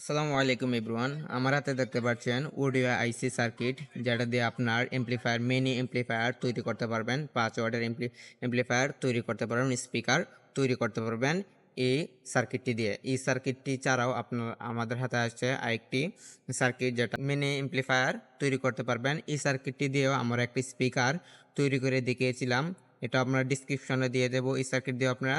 আসসালামু আলাইকুম এভরিওয়ান। আমার হাতে দেখতে পাচ্ছেন অডিও আইসি সার্কিট যেটা দিয়ে আপনার এমপ্লিফায়ার মিনি এমপ্লিফায়ার তৈরি করতে পারবেন পাঁচ ওয়ার্ডের এমপ্লি এমপ্লিফায়ার তৈরি করতে পারবেন স্পিকার তৈরি করতে পারবেন এই সার্কিটটি দিয়ে। এই সার্কিটটি ছাড়াও আপনার আমাদের হাতে আছে আরেকটি সার্কিট যেটা মিনি এমপ্লিফায়ার তৈরি করতে পারবেন। এই সার্কিটটি দিয়েও আমরা একটি স্পিকার তৈরি করে দেখিয়েছিলাম। এটা আপনার ডিসক্রিপশনে দিয়ে দেবো। এই সার্কিট দিয়ে আপনারা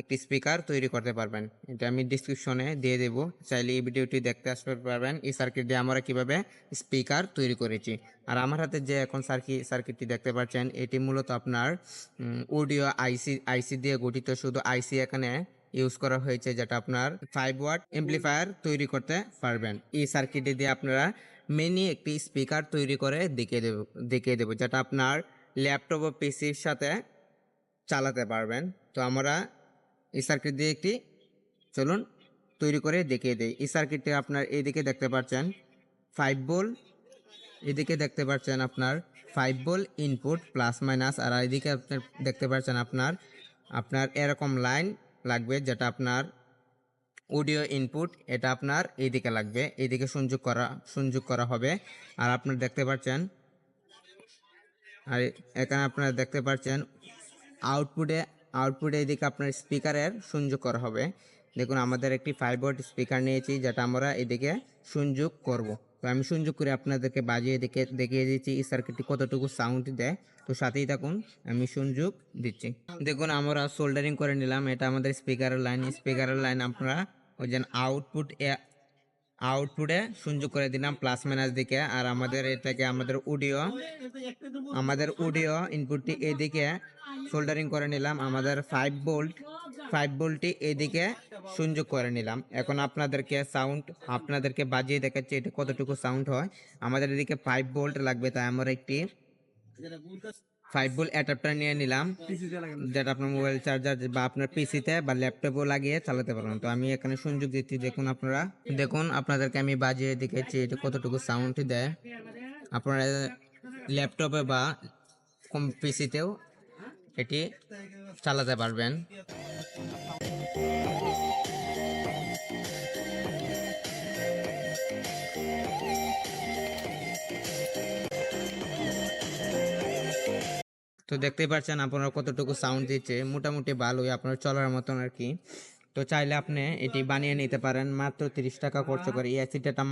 একটি স্পিকার তৈরি করতে পারবেন। এটা আমি ডিসক্রিপশনে দিয়ে দেবো। চাইলে এই ভিডিওটি দেখতে আসতে পারবেন এই সার্কিট দিয়ে আমরা কীভাবে স্পিকার তৈরি করেছি। আর আমার হাতে যে এখন সার্কিট সার্কিটটি দেখতে পাচ্ছেন, এটি মূলত আপনার অডিও আইসি আইসি দিয়ে গঠিত। শুধু আইসি এখানে ইউজ করা হয়েছে যেটা আপনার ফাইভ ওয়াট এমপ্লিফায়ার তৈরি করতে পারবেন। এই সার্কিটটি দিয়ে আপনারা মেনি একটি স্পিকার তৈরি করে দেখিয়ে দেব, দেখিয়ে দেবো, যেটা আপনার ল্যাপটপ ও পিসির সাথে চালাতে পারবেন। তো আমরা এই সার্কিট দিয়ে একটি, চলুন তৈরি করে দেখিয়ে দেয় এই সার্কিটটি আপনার এইদিকে দেখতে পাচ্ছেন ফাইভ বোল এদিকে দেখতে পাচ্ছেন আপনার five bowl input plus minus আর এদিকে আপনার দেখতে পাচ্ছেন আপনার আপনার এরকম লাইন লাগবে যেটা আপনার অডিও ইনপুট এটা আপনার এইদিকে লাগবে। এইদিকে সংযোগ করা সংযোগ করা হবে। আর আপনার দেখতে পাচ্ছেন, আর এখানে আপনারা দেখতে পাচ্ছেন আউটপুটে আউটপুটে এদিকে আপনার স্পিকারের সংযোগ করা হবে। দেখুন, আমাদের একটি ফাইভ ওয়াট স্পিকার নিয়েছি, যেটা আমরা এদিকে সংযোগ করব। তো আমি সংযোগ করে আপনাদেরকে বাজিয়ে দেখে, দেখিয়ে দিচ্ছি, এই সার্কিটটি কতটুকু সাউন্ড দেয়। তো সাথেই থাকুন, আমি সংযোগ দিচ্ছি। দেখুন, আমরা সোল্ডারিং করে নিলাম, এটা আমাদের স্পিকারের লাইন স্পিকারের লাইন আপনারা ওই যে আউটপুট আউটপুটে সংযোগ করে দিলাম প্লাস মাইনাস দিকে। আর আমাদের এটাকে, আমাদের অডিও আমাদের অডিও ইনপুটটি এদিকে সোল্ডারিং করে নিলাম। আমাদের ফাইভ বোল্ট ফাইভ বোল্টটি এদিকে সংযোগ করে নিলাম। এখন আপনাদেরকে সাউন্ড আপনাদেরকে বাজিয়ে দেখাচ্ছি এটা কতটুকু সাউন্ড হয়। আমাদের এদিকে ফাইভ বোল্ট লাগবে, তাই আমরা একটি ফাইভ বোল্ট অ্যাডাপ্টার নিয়ে নিলাম। যেটা আপনার মোবাইল চার্জার বা আপনার পিসিতে বা ল্যাপটপও লাগিয়ে চালাতে পারবেন। তো আমি এখানে সংযোগ দিচ্ছি, দেখুন আপনারা। দেখুন, আপনাদেরকে আমি বাজিয়ে দেখেছি এটা কতটুকু সাউন্ড দেয়। আপনারা ল্যাপটপে বা কম পিসিতেও এটি চালাতে পারবেন। তো দেখতেই পাচ্ছেন আপনারা কতটুকু সাউন্ড দিচ্ছে। মোটামুটি ভালোই আপনার চলার মতন আর কি। তো চাইলে আপনি এটি বানিয়ে নিতে পারেন। মাত্র তিরিশ টাকা খরচ করে। এই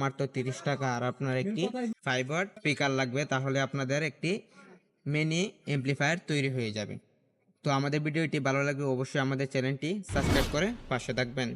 মাত্র তিরিশ টাকা। আর আপনার একটি ফাইবার স্পিকার লাগবে। তাহলে আপনাদের একটি মিনি এমপ্লিফায়ার তৈরি হয়ে যাবে। তো আমাদের ভিডিওটি ভালো লাগলে অবশ্যই আমাদের চ্যানেলটি সাবস্ক্রাইব করে পাশে থাকবেন।